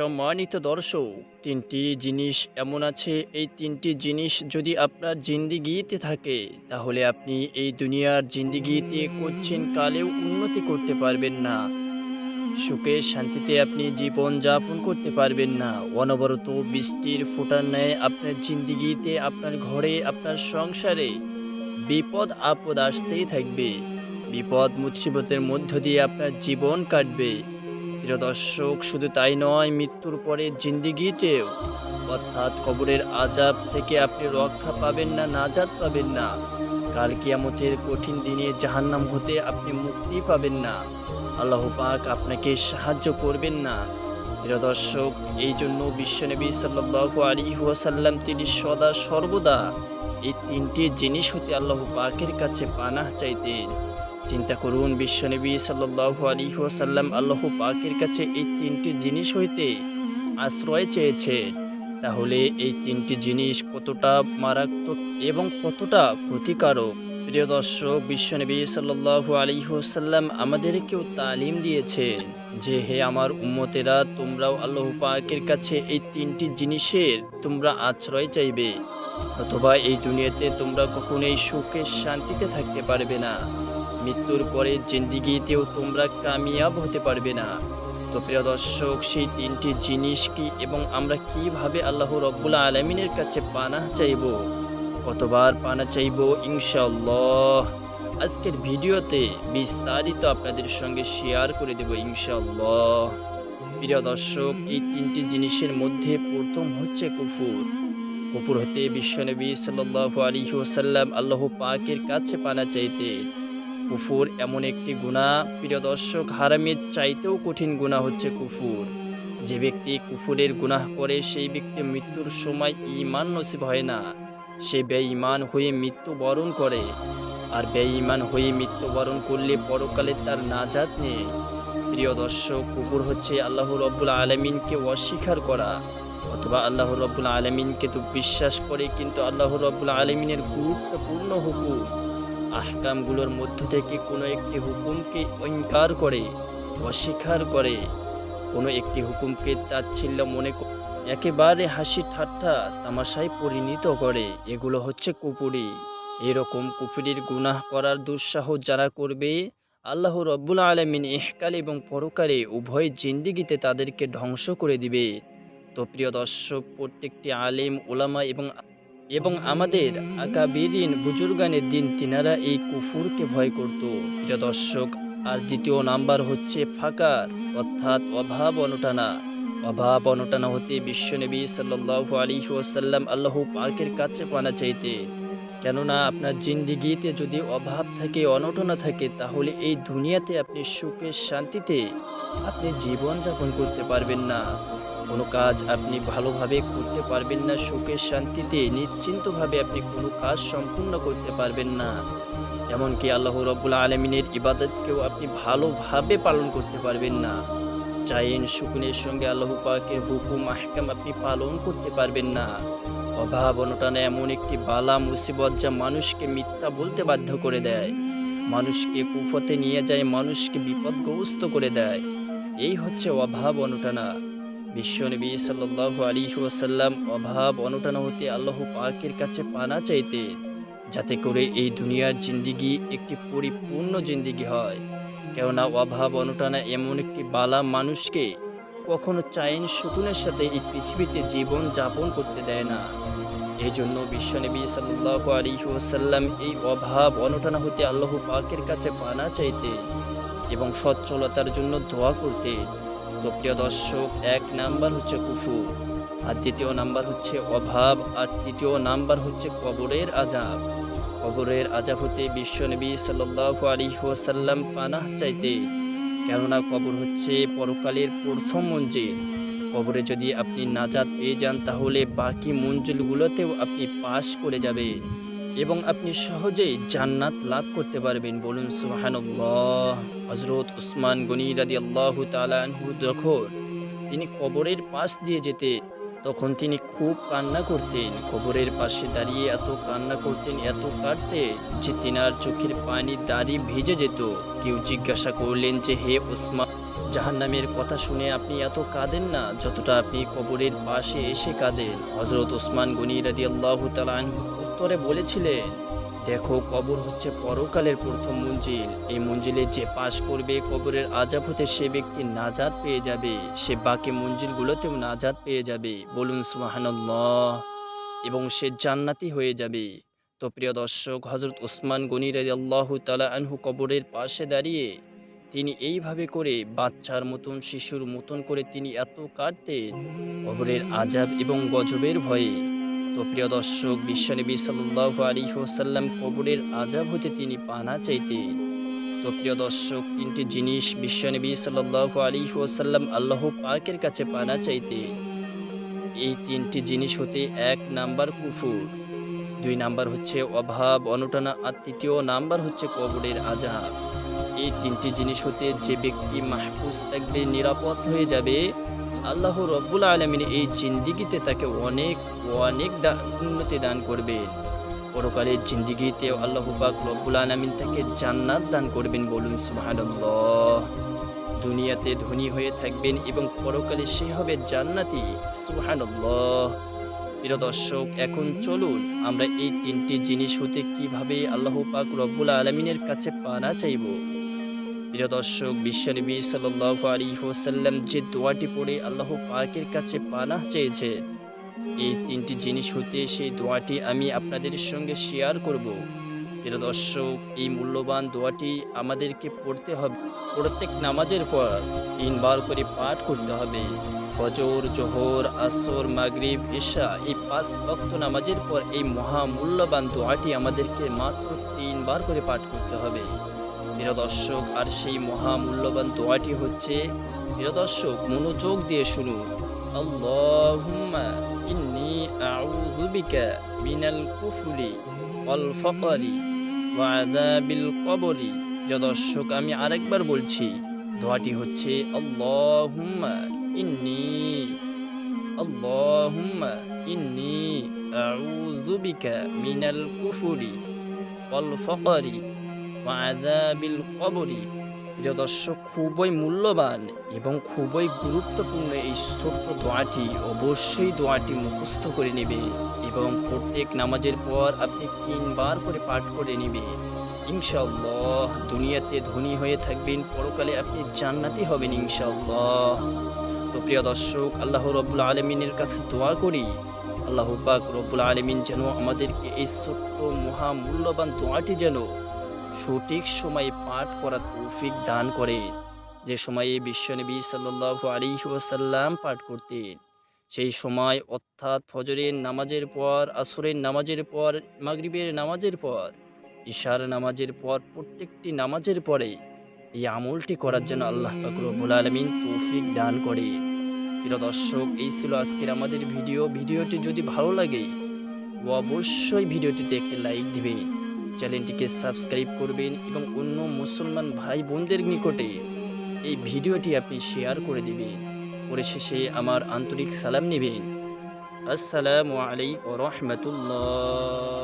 সম্মানিত দর্শক, তিনটি জিনিস এমন আছে। এই তিনটি জিনিস যদি আপনার জিন্দিগিতে থাকে, তাহলে আপনি এই দুনিয়ার জিন্দিগিতে করছেন কালেও উন্নতি করতে পারবেন না। সুখে শান্তিতে আপনি জীবন যাপন করতে পারবেন না। অনবরত বৃষ্টির ফোটার ন্যায় আপনার জিন্দিগিতে, আপনার ঘরে, আপনার সংসারে বিপদ, আপদ আসতেই থাকবে। বিপদ, মুসিবতের মধ্য দিয়ে আপনার জীবন কাটবে। প্রিয় দর্শক শুধু তাই নয়, মৃত্যুর পরে জিন্দিগিতেও, অর্থাৎ কবরের আজাব থেকে আপনি রক্ষা পাবেন না, নাজাদ পাবেন না। কাল কিয়ামতের কঠিন দিনে জাহান্নাম হতে আপনি মুক্তি পাবেন না। আল্লাহ পাক আপনাকে সাহায্য করবেন না। প্রিয় দর্শক এই জন্য বিশ্বনবী সাল্লাহ আলী ওয়াসাল্লাম তিনি সদা সর্বদা এই তিনটি জিনিস হতে আল্লাহ পাকের কাছে পানাহ চাইতেন। চিন্তা করুন বিশ্বনবী সাল্লাহ আলী ওয়াসাল্লাম আল্লাহ পাকের কাছে এই তিনটি জিনিস হইতে আশ্রয় চেয়েছে। তাহলে এই তিনটি জিনিস কতটা মারাত্মক এবং কতটা ক্ষতিকারক? প্রিয় দর্শক বিশ্বনবী সাল্লাল্লাহু আলাইহি ওয়াসাল্লাম আমাদেরকেও তালিম দিয়েছেন যে, হে আমার উম্মতেরা, তোমরাও আল্লাহ পাকের কাছে এই তিনটি জিনিসের তোমরা আশ্রয় চাইবে। অথবা এই দুনিয়াতে তোমরা কখনোই সুখে শান্তিতে থাকতে পারবে না। মৃত্যুর পরে জিন্দিগিতেও তোমরা কামিয়াব হতে পারবে না। তো প্রিয় দর্শক, সেই তিনটি জিনিস কি এবং আমরা কীভাবে আল্লাহ রব্বুল আলমিনের কাছে পানা চাইব? কতবার পানা চাইব? ইনশাল্লাহ আজকের ভিডিওতে বিস্তারিত আপনাদের সঙ্গে শেয়ার করে দেব ইনশাল্লাহ প্রিয় দর্শক, এই তিনটি জিনিসের মধ্যে প্রথম হচ্ছে কুফুর। কুফুর হতে বিশ্বনবী সাল্লাহ আলী আল্লাহ পাকের কাছে পানা চাইতেন। কুফুর। এমন একটি গুণা। প্রিয় দর্শক, হারামের চাইতেও কঠিন গুণা হচ্ছে কুফুর। যে ব্যক্তি কুফুরের গুনাহ করে, সেই ব্যক্তি মৃত্যুর সময় ইমান নসিব হয় না। সে বেঈমান হয়ে মৃত্যুবরণ করে। আর বেঈমান হয়ে মৃত্যুবরণ করলে পরকালে তার নাজাত নেই। প্রিয় দর্শক কুকুর হচ্ছে আল্লাহ রব্বুল আলমিনকে অস্বীকার করা। অথবা আল্লাহ রব্বুল আলমিনকে তো বিশ্বাস করে, কিন্তু আল্লাহ রব্বুল আলমিনের গুরুত্বপূর্ণ হুকুম। আহকামগুলোর মধ্য থেকে কোনো একটি হুকুমকে ইনকার করে, অস্বীকার করে। কোনো একটি হুকুমকে তাচ্ছিল্য মনে একেবারে হাসি ঠাট্টা তামাশায় পরিণত করে। এগুলো হচ্ছে কুপুরি। এরকম কুপুরির গুনাহ করার দুঃসাহ যারা করবে, আল্লাহ রব্বুল আলমিন ইহকাল এবং পরকারে উভয় জিন্দিগিতে তাদেরকে ধ্বংস করে দিবে। তো প্রিয় দর্শক, প্রত্যেকটি আলেম ওলামা এবং এবং আমাদের আকাবিরিন বুজুর্গানের দিন তিনারা এই কুফুরকে ভয় করত। প্রিয় দর্শক, আর দ্বিতীয় নাম্বার হচ্ছে ফাকার, অর্থাৎ অভাব অনটানা। অভাব অনটানা হতে বিশ্বনবী সাল্লাল্লাহু আলাইহি ওয়াসাল্লাম আল্লাহ পাকের কাছে পানা চাইতে। কেননা আপনার জিন্দিগিতে যদি অভাব থাকে, অনটনা থাকে, তাহলে এই দুনিয়াতে আপনি সুখে শান্তিতে আপনি জীবন যাপন করতে পারবেন না। কোনো কাজ আপনি ভালোভাবে করতে পারবেন না, সুখে শান্তিতে, নিশ্চিন্তভাবে আপনি কোনো কাজ সম্পূর্ণ করতে পারবেন না। এমনকি আল্লাহ রব্বুল আলমিনের ইবাদতকেও আপনি ভালোভাবে পালন করতে পারবেন না। চাইন সুকুনের সঙ্গে আল্লাহ পাকের হুকুম, আহকাম আপনি পালন করতে পারবেন না। অভাব, অনটানা এমন একটি বালা, মুসিবত যা মানুষকে মিথ্যা বলতে বাধ্য করে দেয়। মানুষকে কুফতে নিয়ে যায়, মানুষকে বিপদগ্রস্ত করে দেয়। এই হচ্ছে অভাব, অনটানা। বিশ্বনবী সাল্লাহ আলী ওয়াসাল্লাম অভাব অনটানা হতে আল্লাহ পাকের কাছে পানা চাইতেন, যাতে করে এই দুনিয়ার জিন্দিগি একটি পরিপূর্ণ জিন্দিগি হয়। কেননা অভাব অনটানা এমন একটি বালা মানুষকে কখনো চাইন সুকুনের সাথে এই পৃথিবীতে জীবন যাপন করতে দেয় না। এই জন্য বিশ্বনবী সাল্লাহ আলী ওসাল্লাম এই অভাব অনটনা হতে আল্লাহ পাকের কাছে পানা চাইতে এবং সচ্ছলতার জন্য দোয়া করতে তো প্রিয় দর্শক, এক নাম্বার হচ্ছে কুফু আর দ্বিতীয় নাম্বার হচ্ছে অভাব, আর তৃতীয় নাম্বার হচ্ছে কবরের আজাব কবরের আজাব হতে বিশ্বনবী সাল্লাহ আলী ওসাল্লাম পানাহ চাইতে কেননা কবর হচ্ছে পরকালের প্রথম মঞ্জিল। কবরে যদি আপনি নাজাদ পেয়ে যান, তাহলে বাকি মঞ্জিলগুলোতেও আপনি পাশ করে যাবেন। এবং আপনি সহজেই জান্নাত লাভ করতে পারবেন। বলুন সুহানুল্লাহ হজরত উসমান গনি রাদি আল্লাহ তালাহু যখন তিনি কবরের পাশ দিয়ে যেতে, তখন তিনি খুব কান্না করতেন। কবরের পাশে দাঁড়িয়ে এত কান্না করতেন, এত কাঁদতেন যে তিনার চোখের পানি দাঁড়িয়ে ভিজে যেত। কেউ জিজ্ঞাসা করলেন যে, হে উসমান, জাহান্নামের কথা শুনে আপনি এত কাঁদেন না? যতটা আপনি কবরের পাশে এসে কাঁদেন। হজরত ওসমান গনি রাদি আল্লাহ উত্তরে বলেছিলেন, দেখো, কবর হচ্ছে পরকালের প্রথম মঞ্জিল। এই মঞ্জিলে যে পাশ করবে, কবরের আজাব হতে সে ব্যক্তি নাজাদ পেয়ে যাবে। সে বাকি মঞ্জিলগুলোতেও নাজাদ পেয়ে যাবে। বলুন, সুবহানাল্লাহ। এবং সে জান্নাতি হয়ে যাবে। তো প্রিয় দর্শক হজরত ওসমান গনি রাজি আল্লাহ তালা আনহু কবরের পাশে দাঁড়িয়ে তিনি এইভাবে করে বাচ্চার মতন, শিশুর মতন করে তিনি এত কাটতেন কবরের আজাব এবং গজবের ভয়ে তো প্রিয় দর্শক বিশ্বনবী সাল্লাহ আলী ওসাল্লাম কবরের আজাব হতে তিনি পানা চাইতেন তো প্রিয় দর্শক, তিনটি জিনিস বিশ্বনবী সাল্লাহ আলী ওসাল্লাম আল্লাহ পাকের কাছে পানা চাইতেন এই তিনটি জিনিস হতে এক নাম্বার কুফুর, দুই নাম্বার হচ্ছে অভাব, অনটনা, আর তৃতীয় নাম্বার হচ্ছে কবরের আজাব এই তিনটি জিনিস হতে যে ব্যক্তি মাহফুজ থাকবে, নিরাপদ হয়ে যাবে আল্লাহ রব্বুল আলমিন এই জিন্দিগিতে তাকে অনেক অনেক উন্নতি দান করবেন পরকালের জিন্দিগিতেও আল্লাহ পাক রব্বুল আলমিন তাকে জান্নাত দান করবেন বলুন সুবহানাল্লাহ। দুনিয়াতে ধনী হয়ে থাকবেন এবং পরকালে সে হবে জান্নাতি, সুবহানাল্লাহ। প্রিয় দর্শক, এখন চলুন আমরা এই তিনটি জিনিস হতে কীভাবে আল্লাহ পাক রব্বুল আলমিনের কাছে পানা চাইব। প্রিয় দর্শক বিশ্বনবী সাল্লাহ আলী যে দোয়াটি পড়ে আল্লাহ পাকের কাছে পানাহ চেয়েছেন এই তিনটি জিনিস হতে সেই দোয়াটি আমি আপনাদের সঙ্গে শেয়ার করব। প্রিয় দর্শক, এই মূল্যবান দোয়াটি আমাদেরকে পড়তে হবে, প্রত্যেক নামাজের পর তিনবার করে পাঠ করতে হবে। ফজর, জোহর, আসর, মাগরিব ঈশা এই পাঁচ ভক্ত নামাজের পর এই মহামূল্যবান দোয়াটি আমাদেরকে মাত্র তিনবার করে পাঠ করতে হবে। প্রিয় দর্শক আর সেই মহামূল্যবান দোয়াটি হচ্ছে প্রিয় দর্শক মনোযোগ দিয়ে শুনুন। আল্লাহুম্মা ইন্নি আউযু বিকা মিনাল কুফরি ওয়াল ফাকরি ওয়া আযাবিল কবরি। প্রিয় দর্শক আমি আরেকবার বলছি, দোয়াটি হচ্ছে, আল্লাহুম্মা ইন্নি আল্লাহুম্মা ইন্নি আউযু বিকা মিনাল কুফরি ওয়াল ফাকরি। ওয়া কবরি। খুবই মূল্যবান এবং খুবই গুরুত্বপূর্ণ এই ছোট্ট দোয়াটি অবশ্যই দোয়াটি মুখস্থ করে নেবে এবং প্রত্যেক নামাজের পর আপনি তিনবার করে পাঠ করে নেবে। ইনশাআল্লাহ, দুনিয়াতে ধনী হয়ে থাকবেন, পরকালে আপনি জান্নাতি হবেন ইনশাআল্লাহ। তো প্রিয় দর্শক, আল্লাহ রব্বুল আলমিনের কাছে দোয়া করি, আল্লাহ পাক রব্বুল আলমিন যেন আমাদেরকে এই ছোট্ট মহামূল্যবান দোয়াটি যেন সঠিক সময়ে পাঠ করার তৌফিক দান করে। যে সময়ে বিশ্বনবী সাল্লাহ আলী ওয়াসাল্লাম পাঠ করতেন, সেই সময় অর্থাৎ ফজরের নামাজের পর, আসরের নামাজের পর, মাগরিবের নামাজের পর ঈশার নামাজের পর, প্রত্যেকটি নামাজের পরে এই আমলটি করার জন্য আল্লাহ পাকুরবুল আলমিন তৌফিক দান করে। প্রিয় দর্শক, এই ছিল আজকের আমাদের ভিডিও। ভিডিওটি যদি ভালো লাগে, অবশ্যই ভিডিওটিতে একটি লাইক দিবেন। চ্যানেলটিকে সাবস্ক্রাইব করবেন এবং অন্য মুসলমান ভাই বোনদের নিকটে এই ভিডিওটি আপনি শেয়ার করে দিবেন। পরিশেষে আমার আন্তরিক সালাম নেবেন। আসসালামু আলাইকুম রহমতুল্লাহ।